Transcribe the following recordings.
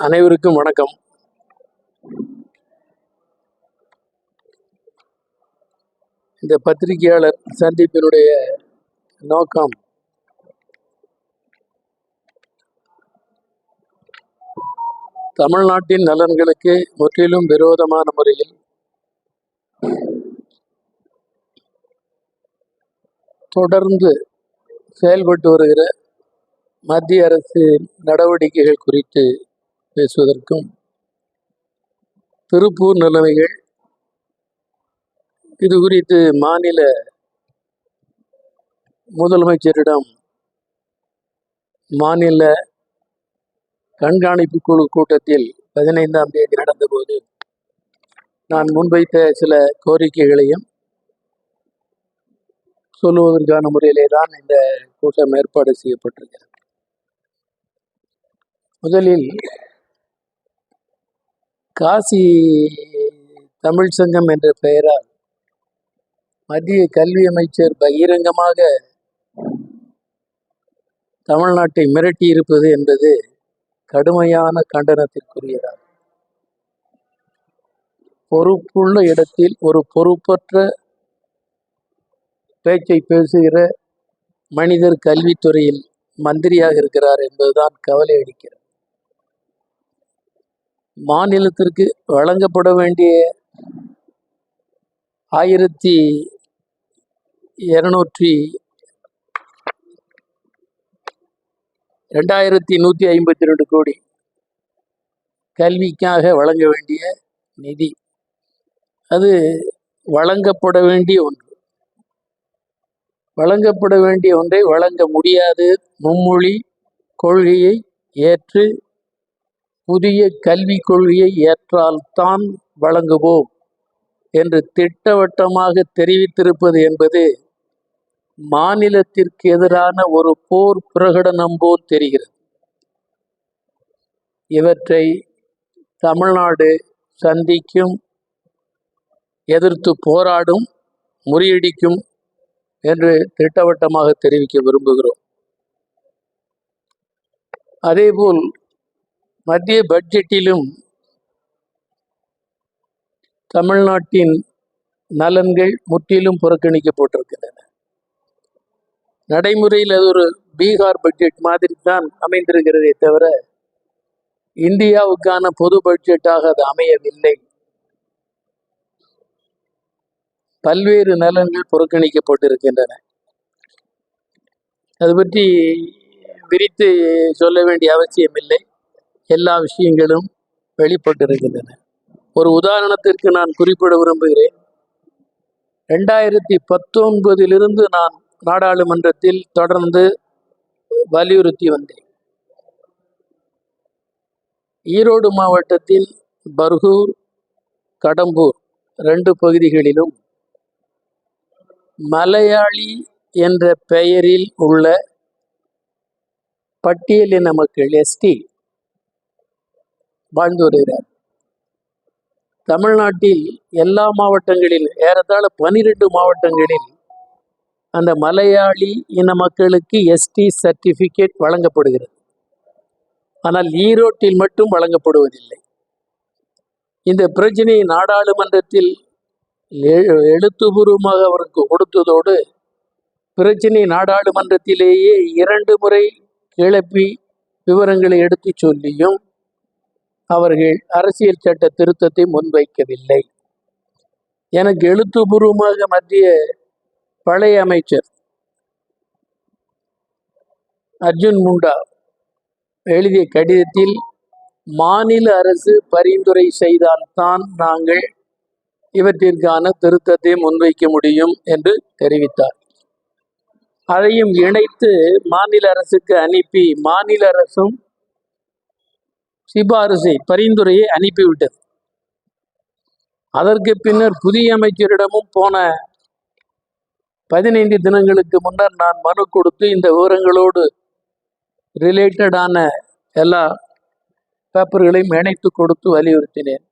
அனைவருக்கும் வணக்கம். இந்த பத்திரிகையாளர் சந்திப்பினுடைய நோக்கம் தமிழ்நாட்டின் நலன்களுக்கு முற்றிலும் விரோதமான முறையில் தொடர்ந்து செயல்பட்டு வருகிற மத்திய அரசின் நடவடிக்கைகள் குறித்து பேசுவதற்கும் திருப்பூர் நிலைமைகள் இது குறித்து மாநில முதலமைச்சரிடம் மாநில கண்காணிப்பு குழு கூட்டத்தில் பதினைந்தாம் தேதி நடந்தபோது நான் முன்வைத்த சில கோரிக்கைகளையும் சொல்லுவதற்கான முறையிலே தான் இந்த கூட்டம் ஏற்பாடு செய்யப்பட்டிருக்கிறது. முதலில் காசி தமிழ் சங்கம் என்ற பெயரால் மத்திய கல்வி அமைச்சர் பகிரங்கமாக தமிழ்நாட்டை மிரட்டி இருப்பது என்பது கடுமையான கண்டனத்திற்குரியதாகும். பொறுப்புள்ள இடத்தில் ஒரு பொறுப்பற்ற பேச்சை பேசுகிற மனிதர் கல்வித்துறையில் மந்திரியாக இருக்கிறார் என்பதுதான் கவலை அளிக்கிறது. மாநிலத்திற்கு வழங்கப்பட வேண்டிய ஆயிரத்தி இருநூற்றி ரெண்டாயிரத்தி நூற்றி ஐம்பத்தி ரெண்டு கோடி கல்விக்காக வழங்க வேண்டிய நிதி. அது வழங்கப்பட வேண்டிய ஒன்று. வழங்கப்பட வேண்டிய ஒன்றை வழங்க முடியாது. மும்மொழி கொள்கையை ஏற்று புதிய கல்விக் கொள்கையை ஏற்றால்தான் வழங்குவோம் என்று திட்டவட்டமாக தெரிவித்திருப்பது என்பது மாநிலத்திற்கு எதிரான ஒரு போர் பிரகடனம் போல் தெரிகிறது. இவற்றை தமிழ்நாடு சந்திக்கும் எதிர்த்து போராடும் முறியடிக்கும் என்று திட்டவட்டமாக தெரிவிக்க விரும்புகிறோம். அதேபோல் மத்திய பட்ஜெட்டிலும் தமிழ்நாட்டின் நலன்கள் முற்றிலும் புறக்கணிக்கப்பட்டிருக்கின்றன. நடைமுறையில் அது ஒரு பீகார் பட்ஜெட் மாதிரி தான் அமைந்திருக்கிறதே தவிர இந்தியாவுக்கான பொது பட்ஜெட்டாக அது அமையவில்லை. பல்வேறு நலன்கள் புறக்கணிக்கப்பட்டிருக்கின்றன. அது பற்றி விரித்து சொல்ல வேண்டிய அவசியமில்லை. எல்லா விஷயங்களும் வெளிப்பட்டிருக்கின்றன. ஒரு உதாரணத்திற்கு நான் குறிப்பிட விரும்புகிறேன். ரெண்டாயிரத்தி பத்தொன்பதிலிருந்து நான் நாடாளுமன்றத்தில் தொடர்ந்து வலியுறுத்தி வந்தேன். ஈரோடு மாவட்டத்தில் பர்கூர் கடம்பூர் ரெண்டு பகுதிகளிலும் மலையாளி என்ற பெயரில் உள்ள பட்டியலின மக்கள் எஸ்டி வாழ்ந்து வருகிறார் தமிழ்நாட்டில் எல்லா மாவட்டங்களில் ஏறத்தாழ பனிரெண்டு மாவட்டங்களில் அந்த மலையாளி இன மக்களுக்கு எஸ்டி சர்டிஃபிகேட் வழங்கப்படுகிறது. ஆனால் ஈரோட்டில் மட்டும் வழங்கப்படுவதில்லை. இந்த பிரச்சனை நாடாளுமன்றத்தில் எழுத்துபூர்வமாக அவருக்கு கொடுத்ததோடு பிரச்சனை நாடாளுமன்றத்திலேயே இரண்டு முறை கிளப்பி விவரங்களை எடுத்து சொல்லியும் அவர்கள் அரசியல் சட்ட திருத்தத்தை முன்வைக்கவில்லை. எனக்கு எழுத்துப்பூர்வமாக மத்திய பழைய அமைச்சர் அர்ஜுன் முண்டா எழுதிய கடிதத்தில் மாநில அரசு பரிந்துரை செய்தால்தான் நாங்கள் இவற்றிற்கான திருத்தத்தை முன்வைக்க முடியும் என்று தெரிவித்தார். அதையும் இணைத்து மாநில அரசுக்கு அனுப்பி மாநில அரசும் சிபாரிசை பரிந்துரையை அனுப்பிவிட்டது. அதற்கு பின்னர் புதிய அமைச்சரிடமும் போன பதினைந்து தினங்களுக்கு முன்னர் நான் மனு கொடுத்து இந்த விவரங்களோடு ரிலேட்டடான எல்லா பேப்பர்களையும் இணைத்து கொடுத்து வலியுறுத்தினேன்.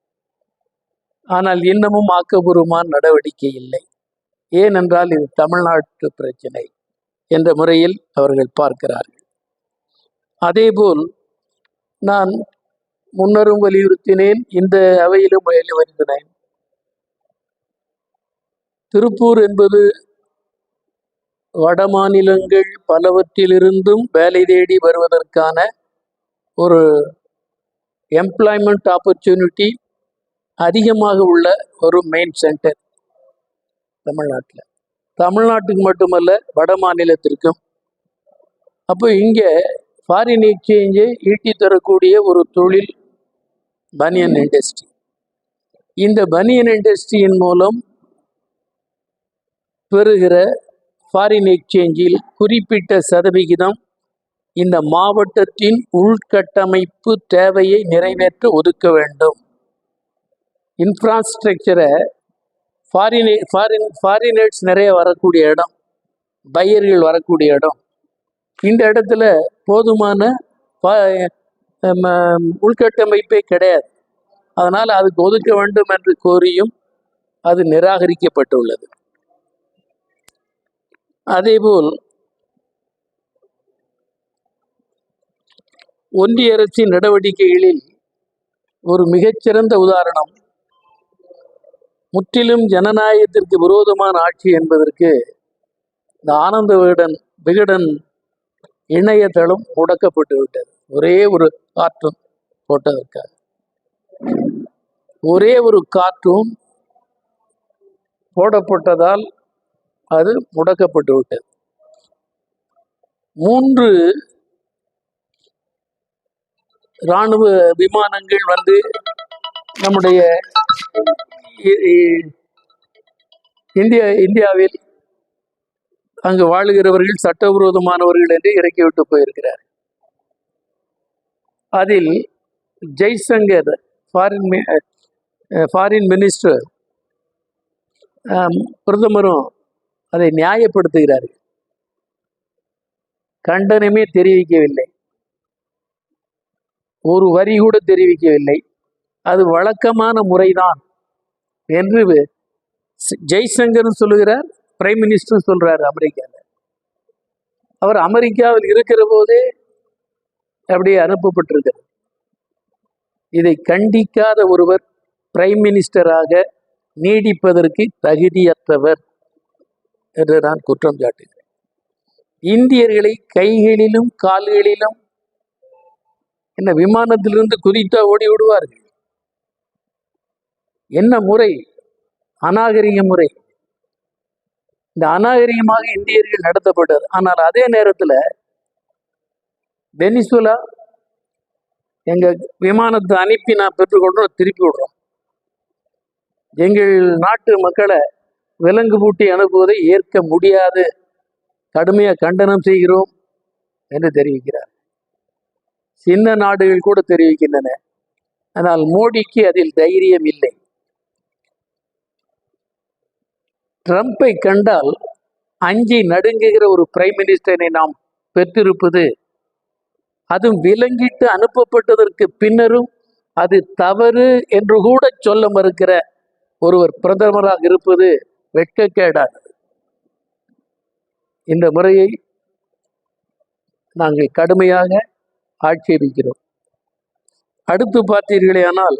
ஆனால் இன்னமும் ஆக்கபூர்வமான நடவடிக்கை இல்லை. ஏனென்றால் இது தமிழ்நாட்டு பிரச்சனை என்ற முறையில் அவர்கள் பார்க்கிறார்கள். அதேபோல் நான் முன்னரும் வலியுறுத்தினேன் இந்த அவையிலும் வலியுறுத்தினேன் திருப்பூர் என்பது வட மாநிலங்கள் பலவற்றிலிருந்தும் வேலை தேடி வருவதற்கான ஒரு எம்ப்ளாய்மெண்ட் ஆப்பர்ச்சுனிட்டி அதிகமாக உள்ள ஒரு மெயின் சென்டர் தமிழ்நாட்டில். தமிழ்நாட்டுக்கு மட்டுமல்ல வட மாநிலத்திற்கும் அப்போ இங்கே ஃபாரின் எக்ஸ்சேஞ்சை ஈட்டி தரக்கூடிய ஒரு தொழில் பனியன் இண்டஸ்ட்ரி. இந்த பனியன் இண்டஸ்ட்ரியின் மூலம் பெறுகிற ஃபாரின் எக்ஸ்சேஞ்சில் குறிப்பிட்ட சதவிகிதம் இந்த மாவட்டத்தின் உள்கட்டமைப்பு தேவையை நிறைவேற்ற ஒதுக்க வேண்டும். இன்ஃப்ராஸ்ட்ரக்சரை ஃபாரின் ஃபாரின் ஃபாரினர்ஸ் நிறைய வரக்கூடிய இடம் பையர்கள் வரக்கூடிய இடம். இந்த இடத்துல போதுமான உள்கட்டமைப்பே கிடையாது. அதனால் அதுக்கு ஒதுக்க வேண்டும் என்று கோரியும் அது நிராகரிக்கப்பட்டுள்ளது. அதேபோல் ஒன்றிய அரசின் நடவடிக்கைகளில் ஒரு மிகச்சிறந்த உதாரணம் முற்றிலும் ஜனநாயகத்திற்கு விரோதமான ஆட்சி என்பதற்கு இந்த ஆனந்த விகடன் விகடன் இணையதளம் முடக்கப்பட்டு விட்டது ஒரே ஒரு காற்றும் போட்டதற்காக ஒரே ஒரு காற்றும் போடப்பட்டதால் அது முடக்கப்பட்டு விட்டது. மூன்று இராணுவ விமானங்கள் வந்து நம்முடைய இந்தியா இந்தியாவில் அங்கு வாழுகிறவர்கள் சட்டவிரோதமானவர்கள் என்று இறக்கிவிட்டு போயிருக்கிறார் அதில் ஜெய்சங்கர் ஃபாரின் ஃபாரின் மினிஸ்டர் பிரதமரும் அதை நியாயப்படுத்துகிறார். கண்டனமே தெரிவிக்கவில்லை. ஒரு வரி கூட தெரிவிக்கவில்லை. அது வழக்கமான முறைதான் என்று ஸ்- ஜெய்சங்கரும் சொல்லுகிறார் பிரைம் மினிஸ்டரும் சொல்றாரு அமெரிக்காவில் அவர் அமெரிக்காவில் இருக்கிற போதே அப்படியே அனுப்பப்பட்டிருக்கு. இதை கண்டிக்காத ஒருவர் பிரைம் மினிஸ்டராக நீடிப்பதற்கு தகுதியற்றவர் என்று நான் குற்றம் சாட்டுகிறேன். இந்தியர்களை கைகளிலும் கால்களிலும் என்ன விமானத்திலிருந்து குதித்தா ஓடி விடுவார்கள்? என்ன முறை? அநாகரிக முறை. இந்த அநாகரிகமாக இந்தியர்கள் நடத்தப்பட்டது. ஆனால் அதே நேரத்தில் வெனிசுலா எங்கள் விமானத்தை அனுப்பி நான் பெற்றுக்கொண்டு திருப்பி விடுறோம். எங்கள் நாட்டு மக்களை விலங்கு பூட்டி அனுப்புவதை ஏற்க முடியாது. கடுமையாக கண்டனம் செய்கிறோம் என்று தெரிவிக்கிறார். சின்ன நாடுகள் கூட தெரிவிக்கின்றன. ஆனால் மோடிக்கு அதில் தைரியம் இல்லை. ட்ரம்ப்பை கண்டால் அஞ்சி நடுங்குகிற ஒரு பிரைம் மினிஸ்டரை நாம் பெற்றிருப்பது அதுவும் விலங்கிட்டு அனுப்பப்பட்டதற்கு பின்னரும் அது தவறு என்று கூட சொல்ல மறுக்கிற ஒருவர் பிரதமராக இருப்பது வெட்கக்கேடானது. இந்த முறையை நாங்கள் கடுமையாக ஆட்சேபிக்கிறோம். அடுத்து பார்த்தீர்களே ஆனால்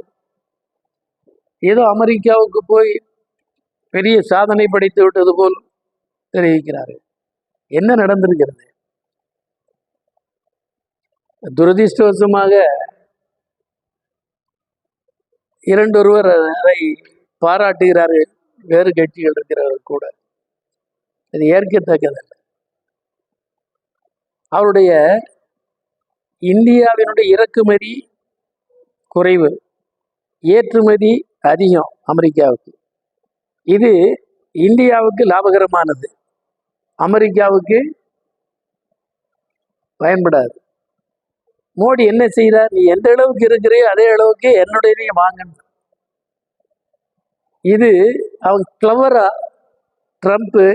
ஏதோ அமெரிக்காவுக்கு போய் பெரிய சாதனை படைத்து விட்டது போல் தெரிவிக்கிறார்கள். என்ன நடந்திருக்கிறது? துரதிர்ஷ்டவசமாக இரண்டொருவர் அதை பாராட்டுகிறார்கள் வேறு கட்சிகள் இருக்கிறவர்கள் கூட. அது ஏற்கத்தக்கதல்ல. அவருடைய இந்தியாவினுடைய இறக்குமதி குறைவு ஏற்றுமதி அதிகம் அமெரிக்காவுக்கு. இது இந்தியாவுக்கு லாபகரமானது. அமெரிக்காவுக்கு பயன்படாது. மோடி என்ன செய்கிறார் நீ எந்த அளவுக்கு இருக்கிறையோ அதே அளவுக்கு என்னுடைய வாங்கணும் இது அவன் கிளவரா ட்ரம்ப்பு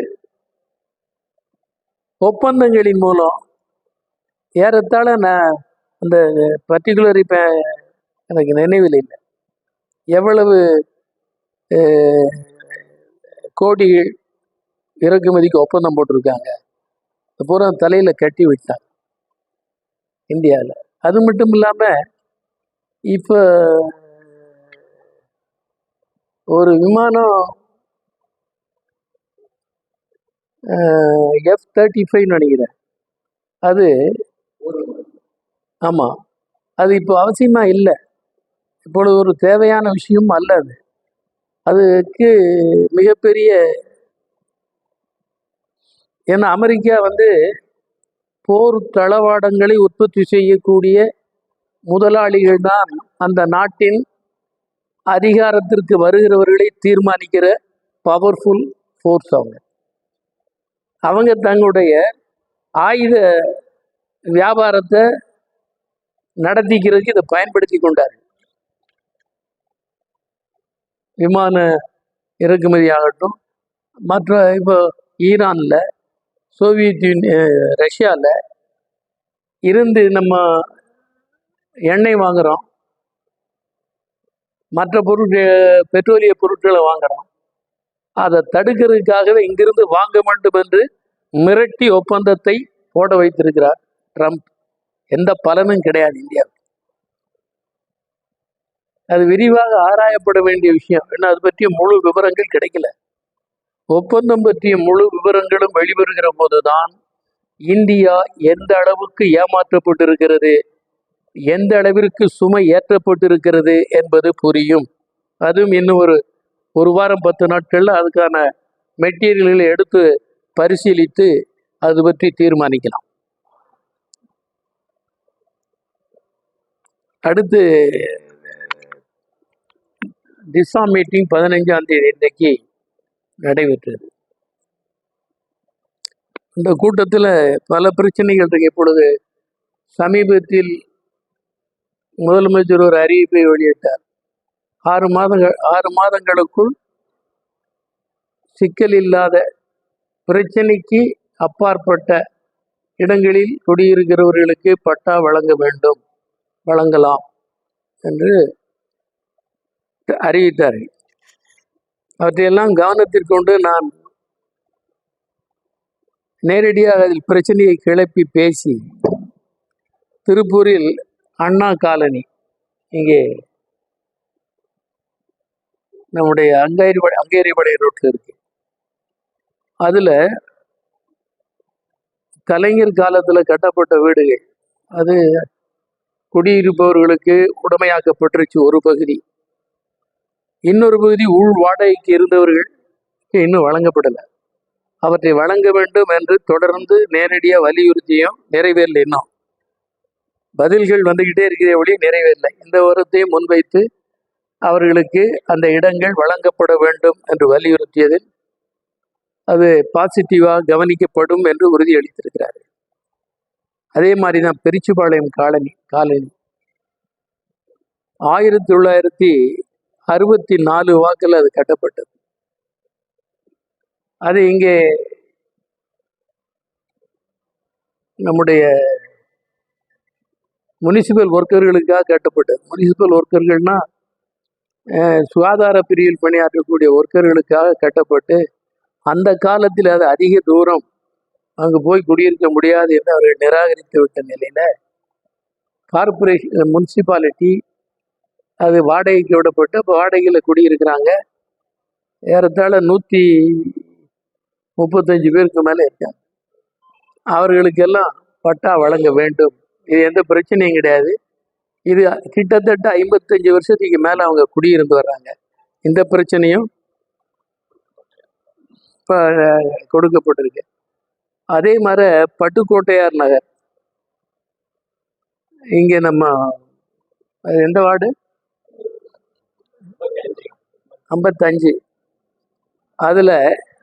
ஒப்பந்தங்களின் மூலம் ஏறத்தாழ நான் அந்த பர்டிகுலர் இப்போ எனக்கு நினைவில் இல்லை. எவ்வளவு கோடிகள் இறக்குமதிக்கு ஒப்பந்தம் போட்டிருக்காங்க. பூரா தலையில் கட்டி விட்டாங்க. இந்தியாவில் அது மட்டும் இல்லாமல் இப்போ ஒரு விமானம் எஃப் தேர்ட்டி ஃபைவ் நினைக்கிறேன். அது ஆமாம் அது இப்போ அவசியமாக இல்லை. இப்பொழுது ஒரு தேவையான விஷயம் அல்ல அது. அதுக்கு மிகப்பெரிய ஏன்னா அமெரிக்கா வந்து போர் தளவாடங்களை உற்பத்தி செய்யக்கூடிய முதலாளிகள் தான் அந்த நாட்டின் அதிகாரத்திற்கு வருகிறவர்களை தீர்மானிக்கிற பவர்ஃபுல் ஃபோர்ஸ் அவங்க. அவங்க தங்களுடைய ஆயுத வியாபாரத்தை நடத்திக்கிறதுக்கு இதை பயன்படுத்தி கொண்டார் விமான இறக்குமதி ஆகட்டும் மற்ற இப்போ ஈரானில் சோவியத் யூனியன் ரஷ்யாவில் இருந்து நம்ம எண்ணெய் வாங்குகிறோம் மற்ற பொருட்கள் பெட்ரோலிய பொருட்களை வாங்குகிறோம் அதை தடுக்கிறதுக்காகவே இங்கிருந்து வாங்க வேண்டும் என்று மிரட்டி ஒப்பந்தத்தை போட வைத்திருக்கிறார் ட்ரம்ப். எந்த பலனும் கிடையாது இந்தியாவுக்கு. அது விரிவாக ஆராயப்பட வேண்டிய விஷயம். ஏன்னா அது பற்றிய முழு விவரங்கள் கிடைக்கல. ஒப்பந்தம் பற்றிய முழு விவரங்களும் வெளிவருகிற போதுதான் இந்தியா எந்த அளவுக்கு ஏமாற்றப்பட்டிருக்கிறது எந்த அளவிற்கு சுமை ஏற்றப்பட்டிருக்கிறது என்பது புரியும். அதுவும் இன்னும் ஒரு ஒரு வாரம் பத்து நாட்களில் அதுக்கான மெட்டீரியல்களை எடுத்து பரிசீலித்து அது பற்றி தீர்மானிக்கலாம். அடுத்து டிசா மீட்டிங் பதினைஞ்சாம் தேதி இன்றைக்கு நடைபெற்றது. இந்த கூட்டத்தில் பல பிரச்சனைகள் இருக்கு. இப்பொழுது சமீபத்தில் முதலமைச்சர் ஒரு அறிவிப்பை வெளியிட்டார். ஆறு மாதங்கள் ஆறு மாதங்களுக்குள் சிக்கல் இல்லாத பிரச்சனைக்கு அப்பாற்பட்ட இடங்களில் குடியிருக்கிறவர்களுக்கு பட்டா வழங்க வேண்டும் வழங்கலாம் என்று அறிவித்தார்கள். அவற்றையெல்லாம் கவனத்திற்கு கொண்டு நான் நேரடியாக அதில் பிரச்சனையை கிளப்பி பேசி திருப்பூரில் அண்ணா காலனி இங்கே நம்முடைய அங்கேரிபடை அங்கேரிபடை ரோட்டில் இருக்கு. அதில் கலைஞர் காலத்தில் கட்டப்பட்ட வீடுகள் அது குடியிருப்பவர்களுக்கு உடமையாக்கப்பட்டுருச்சு ஒரு பகுதி. இன்னொரு பகுதி உள் வாடகைக்கு இருந்தவர்கள் இன்னும் வழங்கப்படலை. அவற்றை வழங்க வேண்டும் என்று தொடர்ந்து நேரடியாக வலியுறுத்தியும் நிறைவேறல இன்னும். பதில்கள் வந்துக்கிட்டே இருக்கிற ஒளி நிறைவேறலை. இந்த வருத்தையும் முன்வைத்து அவர்களுக்கு அந்த இடங்கள் வழங்கப்பட வேண்டும் என்று வலியுறுத்தியதில் அது பாசிட்டிவாக கவனிக்கப்படும் என்று உறுதியளித்திருக்கிறார்கள். அதே மாதிரி தான் பெரிச்சுபாளையம் காலனி காலனி. ஆயிரத்தி தொள்ளாயிரத்தி அறுபத்தி நாலு வாக்கில் அது கட்டப்பட்டது. அது இங்கே நம்முடைய முனிசிபல் ஒர்க்கர்களுக்காக கட்டப்பட்டது. முனிசிபல் ஒர்க்கர்கள்னால் சுகாதார பிரிவில் பணியாற்றக்கூடிய ஒர்க்கர்களுக்காக கட்டப்பட்டு அந்த காலத்தில் அது அதிக தூரம் அங்கே போய் குடியிருக்க முடியாது என்று அவர்கள் நிராகரித்து விட்ட நிலையில் கார்பரேஷன் முனிசிபாலிட்டி அது வாடகைக்கு விடப்பட்டு இப்போ வாடகையில் குடியிருக்கிறாங்க. ஏறத்தாழ நூற்றி முப்பத்தஞ்சு பேருக்கு மேலே இருக்காங்க. அவர்களுக்கெல்லாம் பட்டா வழங்க வேண்டும். இது எந்த பிரச்சனையும் கிடையாது. இது கிட்டத்தட்ட ஐம்பத்தஞ்சு வருஷத்துக்கு மேலே அவங்க குடியிருந்து வர்றாங்க. இந்த பிரச்சனையும் இப்போ கொடுக்கப்பட்டிருக்கு. அதே மாதிரி பட்டுக்கோட்டையார் நகர். இங்கே நம்ம எந்த வார்டு? ஐம்பத்தஞ்சு. அதில்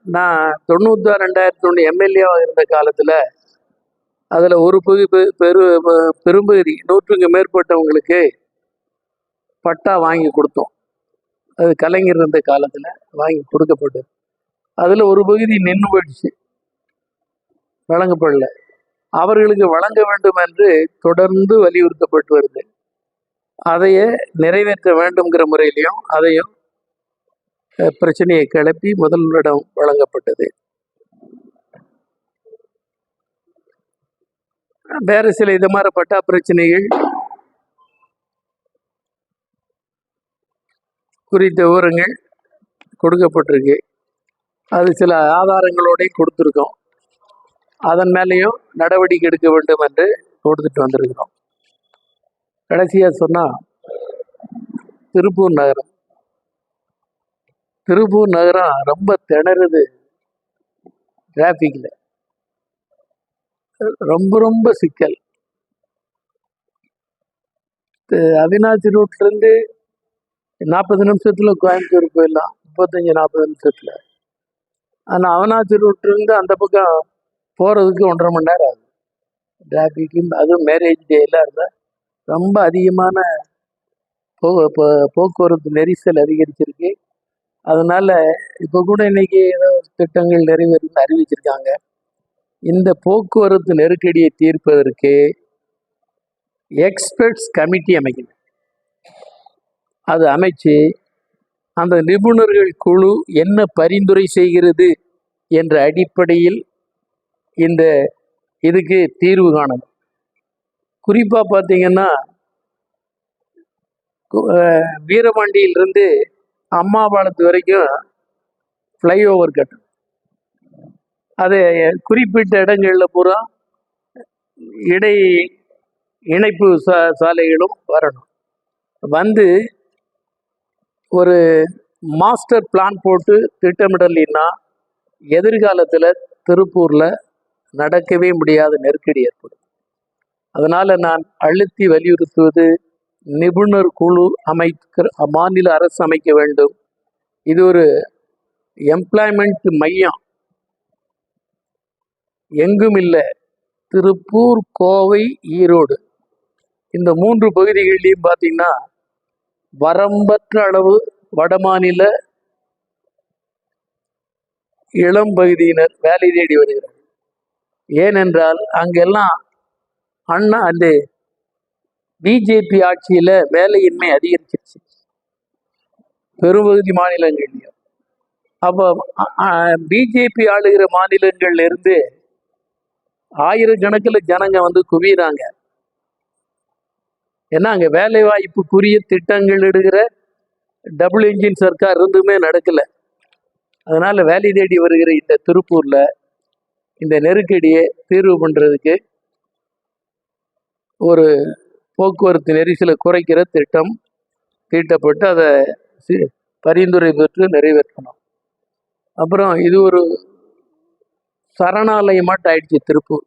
நான் தொண்ணூத்தாறு ரெண்டாயிரத்தி ஒன்று எம்எல்ஏவாக இருந்த காலத்தில் அதில் ஒரு பகுதி பெரு பெரும்பகுதி நூற்றுக்கு மேற்பட்டவங்களுக்கு பட்டா வாங்கி கொடுத்தோம். அது கலைஞர் இருந்த காலத்தில் வாங்கி கொடுக்கப்பட்டது. அதில் ஒரு பகுதி நின்று போயிடுச்சு. வழங்கப்படல. அவர்களுக்கு வழங்க வேண்டும் என்று தொடர்ந்து வலியுறுத்தப்பட்டு வருது. அதையே நிறைவேற்ற வேண்டும்ங்கிற முறையிலையும் அதையும் பிரச்சனையை கிளப்பி முதல்வரிடம் வழங்கப்பட்டது. வேறு சில இது மாதிரி பட்டா பிரச்சனைகள் குறித்த விவரங்கள் கொடுக்கப்பட்டிருக்கு. அது சில ஆதாரங்களோடையும் கொடுத்துருக்கோம். அதன் மேலேயும் நடவடிக்கை எடுக்க வேண்டும் என்று கொடுத்துட்டு வந்திருக்கிறோம். கடைசியாக சொன்னால் திருப்பூர் நகரம். திருப்பூர் நகரம் ரொம்ப திணறுது டிராஃபிக்கில் ரொம்ப ரொம்ப சிக்கல். அவினாசி ரூட்லேருந்து நாற்பது நிமிஷத்தில் கோயம்புத்தூர் போயிடலாம். முப்பத்தஞ்சு நாற்பது நிமிஷத்தில். ஆனால் அவனாசி ரூட்லேருந்து அந்த பக்கம் போகிறதுக்கு ஒன்றரை மணி நேரம் ஆகுது. டிராஃபிக்கும் அதுவும் மேரேஜ் டேலாம் இருந்தால் ரொம்ப அதிகமான போக்குவரத்து நெரிசல் அதிகரிச்சிருக்கு. அதனால இப்போ கூட இன்னைக்கு ஏதோ திட்டங்கள் நிறைவேறுன்னு அறிவிச்சிருக்காங்க. இந்த போக்குவரத்து நெருக்கடியை தீர்ப்பதற்கு எக்ஸ்பர்ட்ஸ் கமிட்டி அமைக்கணும். அது அமைச்சு அந்த நிபுணர்கள் குழு என்ன பரிந்துரை செய்கிறது என்ற அடிப்படையில் இந்த இதுக்கு தீர்வு காணணும். குறிப்பாக பார்த்தீங்கன்னா வீரபாண்டியிலிருந்து அம்மாபாளத்து வரைக்கும் ஃப்ளைஓவர் கட்டணும் அது குறிப்பிட்ட இடங்களில் பூரா இடை இணைப்பு சா சாலைகளும் வரணும். வந்து ஒரு மாஸ்டர் பிளான் போட்டு திட்டமிடலின்னா எதிர்காலத்தில் திருப்பூரில் நடக்கவே முடியாத நெருக்கடி ஏற்படும். அதனால் நான் அழுத்தி வலியுறுத்துவது நிபுணர் குழு அமைக்கிற மாநில அரசு அமைக்க வேண்டும். இது ஒரு எம்ப்ளாய்மெண்ட் மையம். எங்கும் இல்லை. திருப்பூர் கோவை ஈரோடு. இந்த மூன்று பகுதிகளிலையும் பார்த்தீங்கன்னா வரம்பற்ற அளவு வடமாநில இளம் பகுதியினர் வேலை தேடி வருகிறார் ஏனென்றால் அங்கெல்லாம் அண்ணா அந்த பிஜேபி ஆட்சியில் வேலையின்மை அதிகரிச்சிருச்சு. பெரும்பகுதி மாநிலங்கள்லையும். அப்போ பிஜேபி ஆளுகிற மாநிலங்கள்ல இருந்து ஆயிரக்கணக்கில் ஜனங்க வந்து குவியறாங்க. ஏன்னா அங்கே வேலை வாய்ப்புக்குரிய திட்டங்கள் இடுகிற டபுள் இன்ஜின் சர்க்கார் இருந்துமே நடக்கலை. அதனால வேலை தேடி வருகிற இந்த திருப்பூர்ல இந்த நெருக்கடியை தீர்வு பண்ணுறதுக்கு ஒரு போக்குவரத்து நெரிசலை குறைக்கிற திட்டம் தீட்டப்பட்டு அதை பரிந்துரை பெற்று நிறைவேற்றணும். அப்புறம் இது ஒரு சரணாலயமாட்ட ஆயிடுச்சு திருப்பூர்.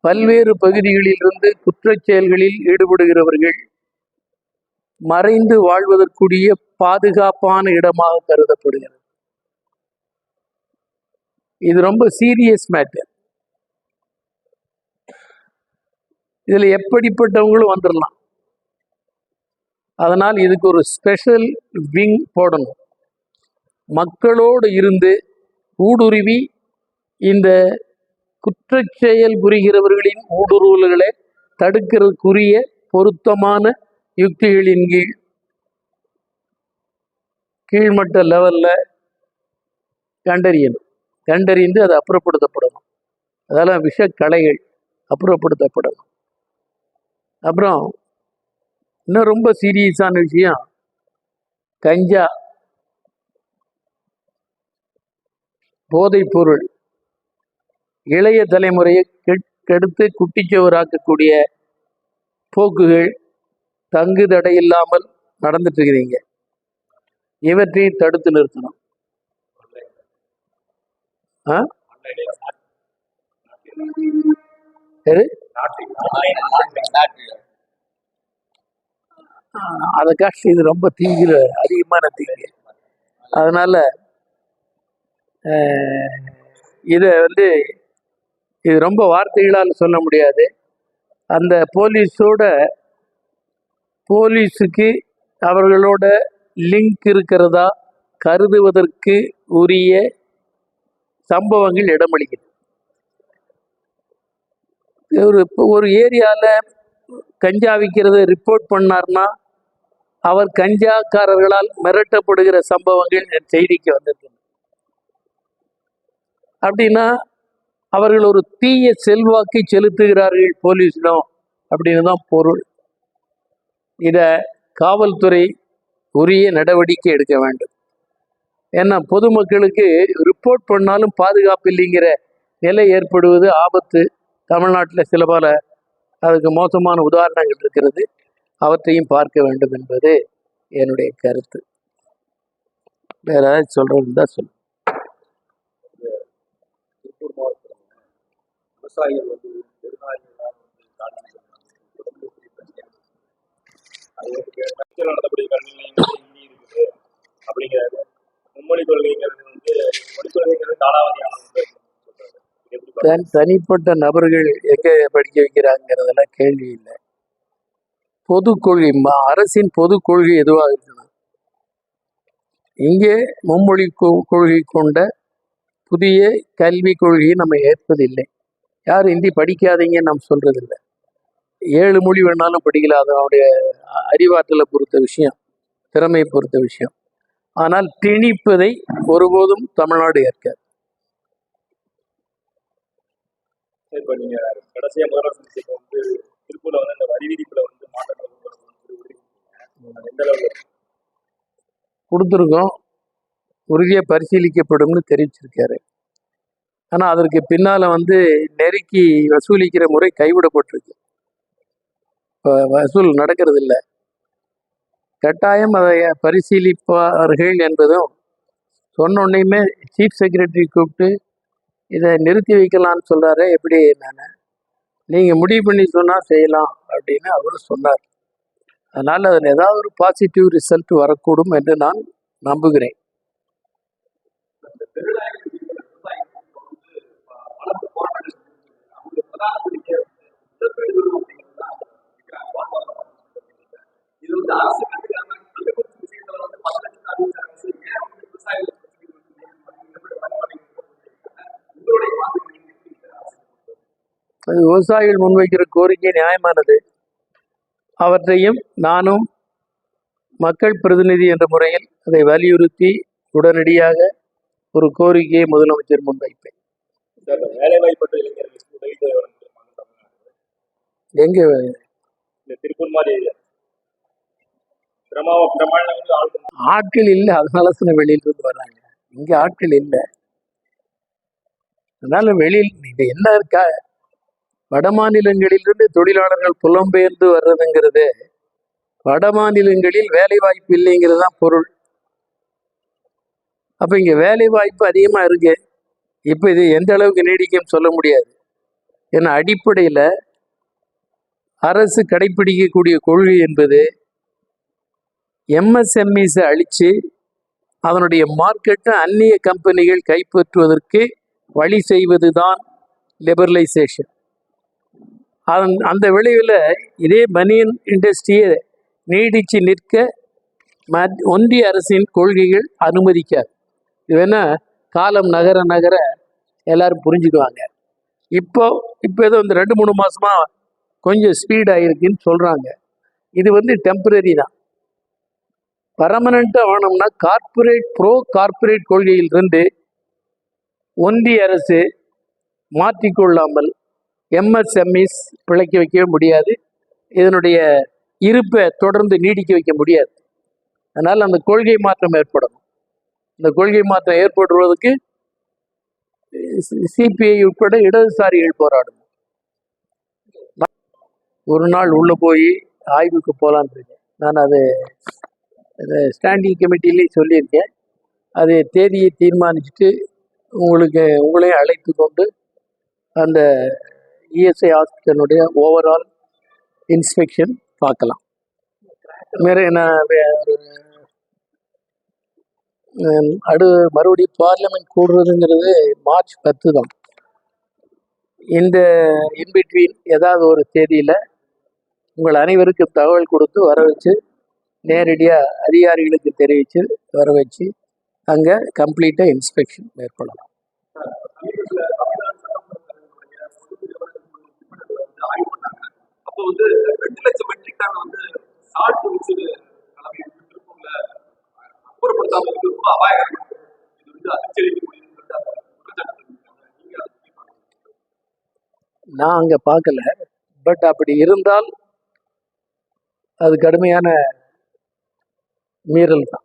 பல்வேறு பகுதிகளிலிருந்து குற்றச் செயல்களில் ஈடுபடுகிறவர்கள் மறைந்து வாழ்வதற்குரிய பாதுகாப்பான இடமாக கருதப்படுகிறது. இது ரொம்ப சீரியஸ் மேட்டர். இதில் எப்படிப்பட்டவங்களும் வந்துடலாம் அதனால் இதுக்கு ஒரு ஸ்பெஷல் விங் போடணும். மக்களோடு இருந்து ஊடுருவி இந்த குற்றச்செயல் புரிகிறவர்களின் ஊடுருவல்களை தடுக்கிறதுக்குரிய பொருத்தமான யுக்திகளின் கீழ் கீழ்மட்ட லெவலில் கண்டறியணும். கண்டறிந்து அது அப்புறப்படுத்தப்படணும். அதெல்லாம் விஷக்கலைகள் அப்புறப்படுத்தப்படணும். அப்புறம் இன்னும் ரொம்ப சீரியஸான விஷயம். கஞ்சா. போதைப் பொருள். இளைய தலைமுறையை கெட்- கெடுத்து குட்டிச்சவராக்கக்கூடிய போக்குகள் தங்கு தடை இல்லாமல் நடந்துட்டு இருக்கிறீங்க. இவற்றையும் தடுத்து நிறுத்தணும். ஆ? எது? அதை காட்சி இது ரொம்ப தீவிர அதிகமான தீங்கு. அதனால இதை வந்து இது ரொம்ப வார்த்தைகளால் சொல்ல முடியாது. அந்த போலீஸோட போலீஸுக்கு அவர்களோட லிங்க் இருக்கிறதா கருதுவதற்கு உரிய சம்பவங்கள் இடமளிக்கிறது. ஒரு ஒரு ஏரியாவில் கஞ்சா விற்கிறத ரிப்போர்ட் பண்ணார்னா அவர் கஞ்சாக்காரர்களால் மிரட்டப்படுகிற சம்பவங்கள் என் செய்திக்கு வந்திருக்கு. அப்படின்னா அவர்கள் ஒரு தீய செல்வாக்கை செலுத்துகிறார்கள் போலீஸிடம் அப்படின்னு தான் பொருள். இதை காவல்துறை உரிய நடவடிக்கை எடுக்க வேண்டும். ஏன்னா பொதுமக்களுக்கு ரிப்போர்ட் பண்ணாலும் பாதுகாப்பு இல்லைங்கிற நிலை ஏற்படுவது ஆபத்து. தமிழ்நாட்டில் சில பல அதுக்கு மோசமான உதாரணங்கள் இருக்கிறது. அவற்றையும் பார்க்க வேண்டும் என்பது என்னுடைய கருத்து. வேற ஏதாவது சொல்றது தான் சொல்லு. திருப்பூர் மாவட்டத்தில் விவசாயிகள் வந்து விவசாயிகளால் வந்து அப்படிங்கிறாரு. மும்மொழி கொள்கைங்கிறது வந்து மொழி கொள்கைங்கிறது காலாவதியான ஒன்று சொல்றாரு இது எப்படி பாக்குறீங்க? தன் தனிப்பட்ட நபர்கள் எங்க படிக்க வைக்கிறாங்கிறதெல்லாம் கேள்வி இல்லை. பொது கொள்கை அரசின் பொது கொள்கை எதுவாக இருக்கணும் இங்கே மும்மொழி கொள்கை கொண்ட புதிய கல்விக் கொள்கையை நம்ம ஏற்பதில்லை. யார் ஹிந்தி படிக்காதீங்கன்னு நாம் சொல்றதில்லை. ஏழு மொழி வேணாலும் படிக்கல அதனுடைய அறிவாற்றலை பொறுத்த விஷயம் திறமையை பொறுத்த விஷயம். ஆனால் திணிப்பதை ஒருபோதும் தமிழ்நாடு ஏற்காது சரி, இப்ப நீங்க கடைசியா முதலமைச்சர் வந்து திருப்பூர்ல வந்து இந்த வரி விதிப்புல வந்து மாற்றங்கள் கொண்டு எந்த அளவுக்கு கொடுத்துருக்கோம். உறுதியாக பரிசீலிக்கப்படும்னு தெரிவிச்சிருக்காரு. ஆனால் அதற்கு பின்னால் வந்து நெருக்கி வசூலிக்கிற முறை கைவிடப்பட்டிருக்கு. இப்போ வசூல் நடக்கிறது இல்லை. கட்டாயம் அதை பரிசீலிப்பார்கள் என்பதும் சொன்ன உடனேயுமே சீஃப் செக்ரட்டரி கூப்பிட்டு இதை நிறுத்தி வைக்கலாம்னு சொல்கிறாரு எப்படி நான் நீங்கள் முடிவு பண்ணி சொன்னால் செய்யலாம் அப்படின்னு அவர் சொன்னார். அதனால் அதில் ஏதாவது ஒரு பாசிட்டிவ் ரிசல்ட் வரக்கூடும் என்று நான் நம்புகிறேன். இது வந்து அரசு வந்து பத்து லட்சம் அறிவிச்சாங்க ஏன் வந்து விவசாயிகள் பிரச்சனைகள் வந்து இடப்பெயர்வு வரமாட்டேங்குது உங்களுடைய பார்வை நீங்க எப்படி இந்த அரசு அது விவசாயிகள் முன்வைக்கிற கோரிக்கை நியாயமானது. அவற்றையும் நானும் மக்கள் பிரதிநிதி என்ற முறையில் அதை வலியுறுத்தி உடனடியாக ஒரு கோரிக்கையை முதலமைச்சர் முன்வைப்பேன். எங்கே? ஆட்கள் இல்லை. அதனால சில வெளியிலிருந்து வர்றாங்க. இங்கே ஆட்கள் இல்லை. அதனால வெளியில் இது என்ன இருக்கா? வட மாநிலங்களிலிருந்து தொழிலாளர்கள் புலம்பெயர்ந்து வர்றதுங்கிறது. வட மாநிலங்களில் வேலை வாய்ப்பு இல்லைங்கிறது தான் பொருள். அப்போ இங்கே வேலை வாய்ப்பு அதிகமாக இருக்கு. இப்போ இது எந்த அளவுக்கு நீடிக்கும்னு சொல்ல முடியாது. ஏன்னா அடிப்படையில் அரசு கடைப்பிடிக்கக்கூடிய கொள்கை என்பது எம்எஸ்எம்இஸை அழித்து அதனுடைய மார்க்கெட்டை அந்நிய கம்பெனிகள் கைப்பற்றுவதற்கு வழி செய்வது தான் லிபரலைசேஷன் அதன் அந்த விளைவில் இதே பனியன் இண்டஸ்ட்ரியை நீடித்து நிற்க ஒன்றிய அரசின் கொள்கைகள் அனுமதிக்காது. இது வேணால் காலம் நகர நகர எல்லாரும் புரிஞ்சுக்குவாங்க. இப்போ இப்போ ஏதோ இந்த ரெண்டு மூணு மாதமாக கொஞ்சம் ஸ்பீட் சொல்கிறாங்க இது வந்து டெம்பரரி தான். பர்மனண்ட்டாக வேணும்னா கார்ப்பரேட் ப்ரோ கார்ப்பரேட் கொள்கையிலிருந்து ஒன்றிய அரசு மாற்றிக்கொள்ளாமல் எம்எஸ்எம்இஸ் பிழைக்க வைக்கவே முடியாது. இதனுடைய இருப்பை தொடர்ந்து நீடிக்க வைக்க முடியாது. அதனால் அந்த கொள்கை மாற்றம் ஏற்படணும். இந்த கொள்கை மாற்றம் ஏற்படுவதற்கு சிபிஐ உட்பட இடதுசாரிகள் போராடணும். ஒரு நாள் உள்ளே போய் ஆய்வுக்கு போகலான்னு இருக்கேன் நான் அது ஸ்டாண்டிங் கமிட்டிலேயே சொல்லியிருக்கேன். அது தேதியை தீர்மானிச்சுட்டு உங்களுக்கு உங்களையும் அழைத்து கொண்டு அந்த இஎஸ்ஐ ஹாஸ்பிட்டலுடைய ஓவரால் இன்ஸ்பெக்ஷன் பார்க்கலாம். வேற நான் வே- அடு மறுபடியும் பார்லிமெண்ட் கூடுறதுங்கிறது மார்ச் பத்து தான். இந்த இன்பிட்வீன் ஏதாவது ஒரு தேதியில் உங்கள் அனைவருக்கும் தகவல் கொடுத்து வர வச்சு நேரடியாக அதிகாரிகளுக்கு தெரிவித்து வர வச்சு அங்கே கம்ப்ளீட்டாக இன்ஸ்பெக்ஷன் மேற்கொள்ளலாம் சமீபத்துல தமிழ்நாடு சட்டமன்றத்தினுடைய பொது விவகாரங்கள் உட்பட வந்து ஆய்வு பண்ணாங்க அப்போ வந்து ரெண்டு லட்சம் மெட்ரிக் டன் வந்து சால்ட் மிக்சடு கலவை வந்து திருப்பூர்ல அப்புறப்படுத்தாம இருக்கிறது ரொம்ப அபாயகரம் இது வந்து அதிர்ச்சி அளிக்கக்கூடியதுன்னு சொல்லிட்டு அந்த குற்றச்சாட்டு தெரிவிக்கிறாங்க. நீங்க அதை எப்படி பாக்குறீங்க? நான் அங்கே பார்க்கல. பட் அப்படி இருந்தால் அது கடுமையான மீறல் தான்.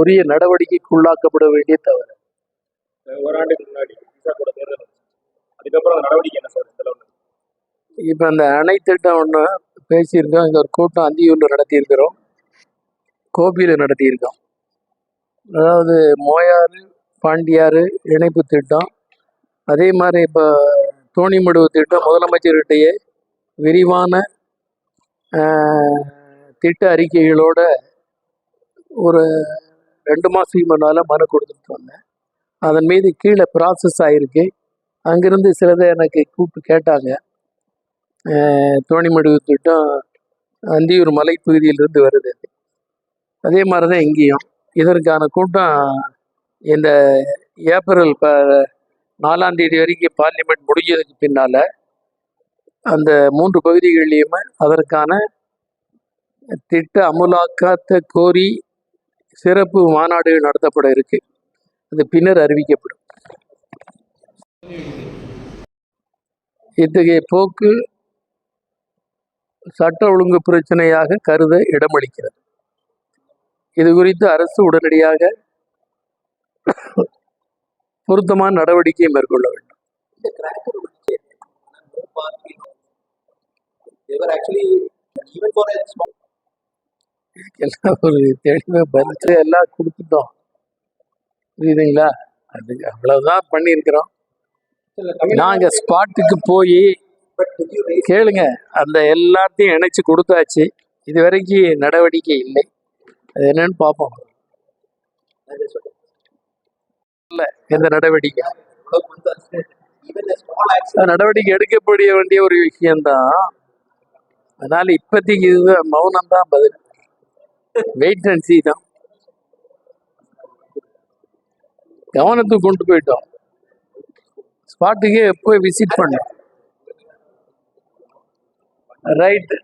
உரிய நடவடிக்கைக்கு உள்ளாக்கப்பட வேண்டிய தவறு. ஓராண்டுக்கு முன்னாடி. அதுக்கப்புறம் நடவடிக்கை என்ன சார்? இப்போ அந்த அணை திட்டம் ஒன்று பேசியிருக்கோம். இங்கே ஒரு கூட்டம் அந்தியூரில் நடத்தியிருக்கிறோம். கோபியில் நடத்தியிருக்கோம். அதாவது மோயாறு பாண்டியாறு இணைப்பு திட்டம். அதே மாதிரி இப்போ தோணிமடுவு திட்டம் முதலமைச்சர்கிட்டயே விரிவான திட்ட அறிக்கைகளோட ஒரு ரெண்டு மாதத்துக்கு முன்னால் மனு கொடுத்துட்டு வந்தேன். அதன் மீது கீழே ப்ராசஸ் ஆகிருக்கு அங்கேருந்து சிலதை எனக்கு கூப்பிட்டு கேட்டாங்க. தோணிமடுவு திட்டம் அந்தியூர் மலைப்பகுதியிலிருந்து வருது. அதே மாதிரி தான் இங்கேயும். இதற்கான கூட்டம் இந்த ஏப்ரல் ப நாலாம் தேதி வரைக்கும் பார்லிமெண்ட் முடிஞ்சதுக்கு பின்னால் அந்த மூன்று பகுதிகளிலுமே அதற்கான திட்ட அமுலாக்கத்தை கோரி சிறப்பு மாநாடுகள் நடத்தப்பட இருக்கு. அது பின்னர் அறிவிக்கப்படும். இத்தகைய போக்கு சட்ட ஒழுங்கு பிரச்சனையாக கருத இடமளிக்கிறது. இது குறித்து அரசு உடனடியாக even for a small, எல்லாம் ஒரு தெளிவாக பதில் எல்லாம் கொடுத்துட்டோம். புரியுதுங்களா? அது அவ்வளவுதான் பண்ணியிருக்கிறோம். நாங்க ஸ்பாட்டுக்கு போய் கேளுங்க. அந்த எல்லாத்தையும் இணைச்சு கொடுத்தாச்சு. இது வரைக்கும் நடவடிக்கை இல்லை. அது என்னன்னு பார்ப்போம். A எந்த நடவடிக்கை? நடவடிக்கை எடுக்கப்பட வேண்டிய ஒரு விஷயம்தான். அதனால இப்போதைக்கு இது மௌனம் தான் பதில். வெயிட் அண்ட் சீ தான். கவனத்துக்கு கொண்டு போயிட்டோம். ஸ்பாட்டுக்கே போய் விசிட் பண்ணோம். ரைட்